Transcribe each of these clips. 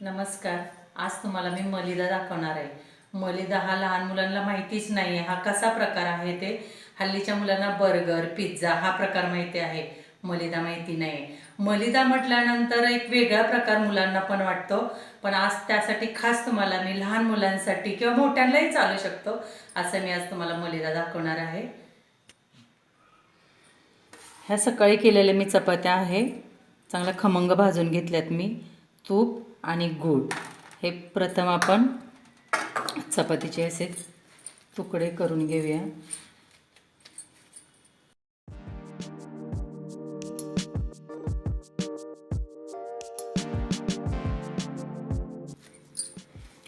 नमस्कार. आज तुम्हाला मी मलिदा दाखवणार आहे. मलिदा हा लहान मुलांना माहितीच नाही आहे हा कसा प्रकार आहे ते? हल्लीच्या मुलांना बर्गर पिझ्झा हा प्रकार माहिती आहे. मलिदा माहिती नाही मलिदा म्हटल्यानंतर एक वेगळा प्रकार मुलांना पण वाटतो. पण आज त्यासाठी खास तुम्हाला मी लहान मुलांसाठी किंवा मोठ्यांनाही चालू शकतो असं मी आज तुम्हाला मलिदा दाखवणार आहे. ह्या सकाळी केलेल्या मी चपात्या आहे. चांगला खमंग भाजून घेतल्यात मी. तूप आणि गूळ. हे प्रथम आपण चपातीचे असे तुकडे करून घेऊया.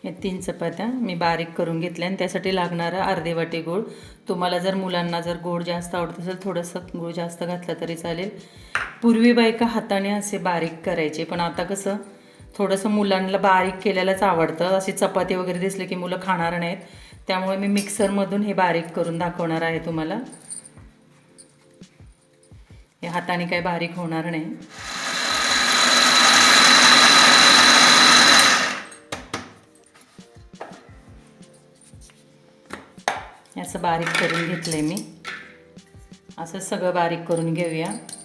हे तीन चपात्या मी बारीक करून घेतल्या आणि त्यासाठी लागणारा अर्धे वाटी गूळ. तुम्हाला जर मुलांना जर गोड जास्त आवडत असेल थोडंसं गूळ जास्त घातलं तरी चालेल. पूर्वी बायका हाताने असे बारीक करायचे पण आता कसं थोडंसं मुलांना बारीक केलेलंच आवडतं. अशी चपाती वगैरे दिसली की मुलं खाणार नाहीत. त्यामुळे मी मिक्सरमधून हे बारीक करून दाखवणार आहे तुम्हाला. हे हाताने काही बारीक होणार नाही. असं बारीक करून घेतलंय मी. असं सगळं बारीक करून घेऊया.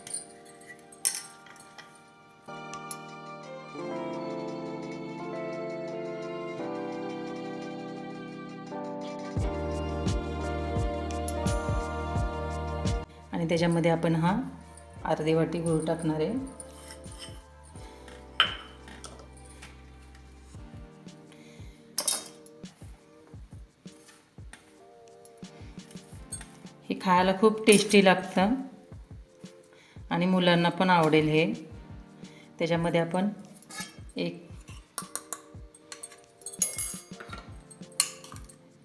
आणि त्याच्यामध्ये आपण हा अर्धी वाटी गूळ टाकणार आहे. हे खायला खूप टेस्टी लागतं आणि मुलांना पण आवडेल हे. त्याच्यामध्ये आपण एक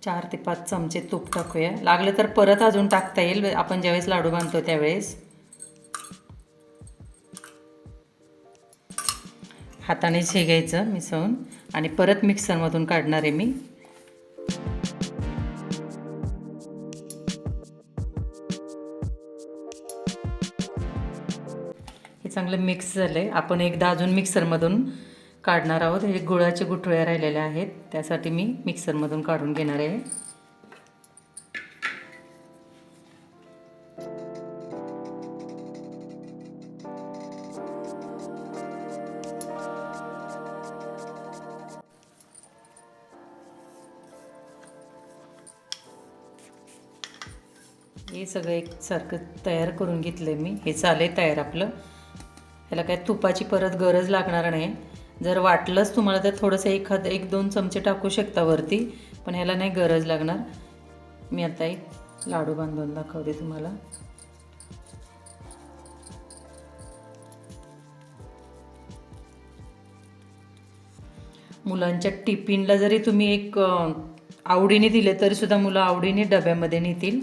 चार ते पाच चमचे तूप टाकूया. लागलं तर परत अजून टाकता येईल. आपण ज्यावेळेस लाडू बांधतो त्यावेळेस. हाताने शेगायचं मिसळून. आणि परत मिक्सरमधून काढणार आहे मी. हे चांगलं मिक्स झालं आहे आपण एकदा अजून मिक्सरमधून काढणार आहोत. हे गुळाचे गुठळ्या राहिलेल्या आहेत. त्यासाठी मी मिक्सरमधून काढून घेणार आहे. हे सगळं एकसारखं तयार करून घेतलं आहे मी. हे चालेल तयार आपलं. ह्याला काय तुपाची परत गरज लागणार नाही. जर वाटलंच तुम्हाला तर थोडंसं एखादं एक दोन चमचे टाकू शकता वरती पण ह्याला नाही गरज लागणार. मी आता एक लाडू बांधून दाखवते तुम्हाला. मुलांच्या टिफिनला जरी तुम्ही एक आवडीने दिले तरी सुद्धा मुलं आवडीने डब्यामध्ये नेतील.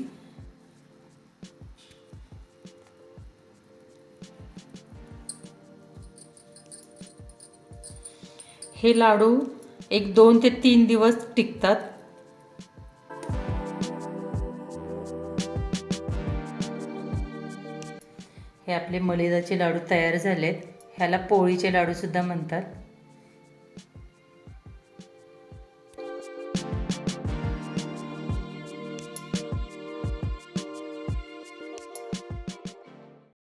हे लाडू एक दोन ते तीन दिवस टिकतात. हे आपले मलिदाचे लाडू तयार झालेत. ह्याला पोळीचे लाडूसुद्धा म्हणतात.